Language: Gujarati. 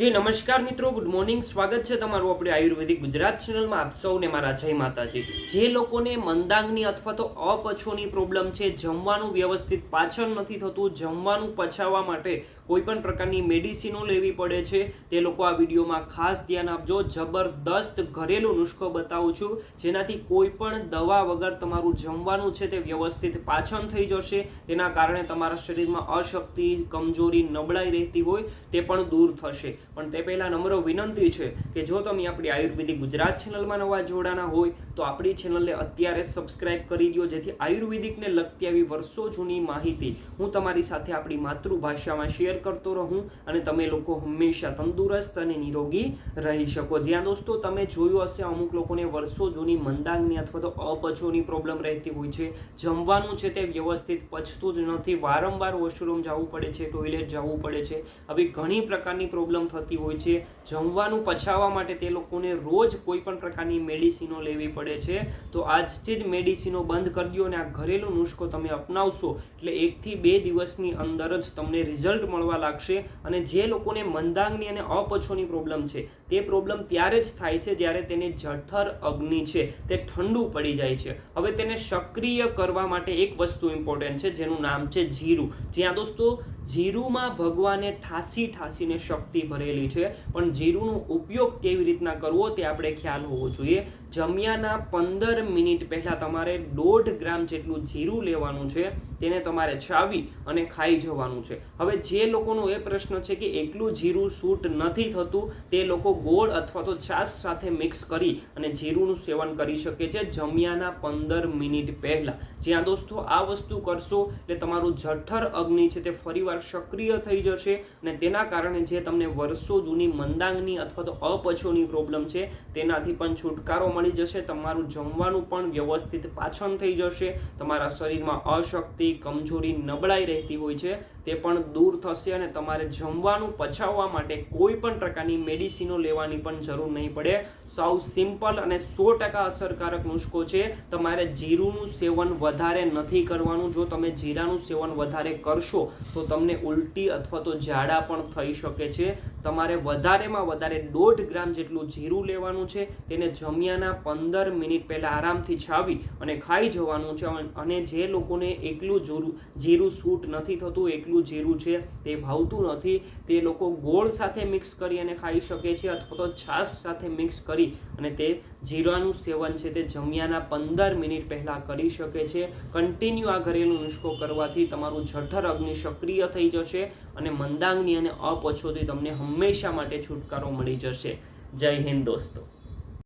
જી, નમસ્કાર મિત્રો. ગુડ મોર્નિંગ સ્વાગત છે તમારું આપણે આયુર્વેદિક ગુજરાત ચેનલમાં આપ સૌને મારા જય માતાજી. જે લોકોને મંદાંગની અથવા તો અપચોની પ્રોબ્લેમ છે, જમવાનું વ્યવસ્થિત પાચન નથી થતું. જમવાનું પચાવવા માટે કોઈ પણ પ્રકારની મેડિસિનો લેવી પડે છે. તે લોકો આ વિડીયોમાં ખાસ ધ્યાન આપજો. જબરદસ્ત ઘરેલું નુસ્ખો બતાવું છું. જેનાથી કોઈ પણ દવા વગર તમારું જમવાનું છે તે વ્યવસ્થિત પાચન થઈ જશે. તેના કારણે તમારા શરીરમાં અશક્તિ, કમજોરી, નબળાઈ રહેતી હોય તે પણ દૂર થશે. પણ તે પહેલાં નમ્ર વિનંતી છે કે જો તમે આપણી આયુર્વેદિક ગુજરાત ચેનલમાં નવા જોડાના હોય, તો આપણી ચેનલને અત્યારે સબસ્ક્રાઇબ કરી દો જેથી આયુર્વેદિકને લગતી આવી વર્ષો જૂની માહિતી હું તમારી સાથે આપણી માતૃભાષામાં શેર કરતો રહું અને તમે લોકો હંમેશા તંદુરસ્ત અને નિરોગી રહી શકો. જ્યાં દોસ્તો, તમે જોયું હશે અમુક લોકોને વર્ષો જૂની મંદાંગની અથવા તો અપચોની પ્રોબ્લેમ રહેતી હોય છે. જમવાનું છે તે વ્યવસ્થિત પચતું જ નથી. વારંવાર વોશરૂમ જવું પડે છે ટોયલેટ જવું પડે છે. આવી ઘણી પ્રકારની પ્રોબ્લેમ થતી હોય છે. જમવાનું પછાવા માટે તે લોકોને રોજ કોઈ પણ પ્રકારની મેડિસિનો લેવી પડે છે. તો આજથી જ મેડિસિનો બંધ કરી દો અને આ ઘરેલું નુસ્ખો તમે અપનાવશો એટલે એકથી બે દિવસની અંદર જ તમને રિઝલ્ટ મળવા લાગશે અને જે લોકોને મંદાંગની અને અપછોની પ્રોબ્લેમ છે, તે પ્રોબ્લેમ ત્યારે જ થાય છે જ્યારે તેને જઠર અગ્નિ છે, તે ઠંડુ પડી જાય છે. હવે તેને સક્રિય કરવા માટે એક વસ્તુ ઇમ્પોર્ટન્ટ છે, જેનું નામ છે જીરું. જ્યાં દોસ્તો, જીરુમાં ભગવાને ઠાસી ઠાસીને શક્તિ ભરેલી છે. પણ જીરુંનો ઉપયોગ કેવી રીતના કરવો તે આપણે ખ્યાલ હોવો જોઈએ. જમ્યાના પંદર મિનિટ પહેલાં તમારે દોઢ ગ્રામ જેટલું જીરું લેવાનું છે, તેને તમારે ચાવી અને ખાઈ જવાનું છે. હવે જે લોકોનો એ પ્રશ્ન છે કે એકલું જીરું સૂટ નથી થતું, તે લોકો ગોળ અથવા તો છાશ સાથે મિક્સ કરી અને જીરુંનું સેવન કરી શકે છે જમ્યાના પંદર મિનિટ પહેલાં. જ્યાં દોસ્તો આ વસ્તુ કરશો, એટલે તમારું જઠર અગ્નિ છે તે ફરીવાર સક્રિય થઈ જશે અને તેના કારણે જે તમને વર્ષો જૂની મંદાંગની અથવા તો અપચોની પ્રોબ્લેમ છે, તેનાથી પણ છુટકારો મળી જશે, તમારું જમવાનું પણ વ્યવસ્થિત પાચન થઈ જશે, તમારા શરીરમાં અશક્તિ, કમજોરી નબળાઈ રહેતી હોય છે તે પણ દૂર થશે અને તમારે જમવાનું પચાવવા માટે કોઈ પણ પ્રકારની મેડિસિનો લેવાની પણ જરૂર નહીં પડે. સૌ સિમ્પલ અને સો ટકા અસરકારક નુસ્ખો છે. તમારે જીરુંનું સેવન વધારે નથી કરવાનું. જો તમે જીરાનું સેવન વધારે કરશો, તો તમને ઉલટી અથવા તો ઝાડા પણ થઈ શકે છે. તમારે વધારેમાં વધારે દોઢ ગ્રામ જેટલું જીરું લેવાનું છે, તેને જમ્યાના પંદર મિનિટ પહેલાં આરામથી છાવી અને ખાઈ જવાનું છે. અને જે લોકોને એકલું જીરું જીરું સૂટ નથી થતું, એકલું જીરું છે તે ભાવતું નથી. તે લોકો ગોળ સાથે મિક્સ કરી અને ખાઈ શકે છે અથવા તો છાશ સાથે મિક્સ કરી અને તે જીરાનું સેવન છે તે જમ્યાના પંદર મિનિટ પહેલાં કરી શકે છે. કન્ટિન્યુ આ ઘરેલું નુસ્ખો કરવાથી તમારું જઠર અગ્નિ સક્રિય થઈ જશે અને મંદાંગની અને અપચોથી તમને હંમેશા માટે છુટકારો મળી જશે. જય હિન્દ દોસ્તો.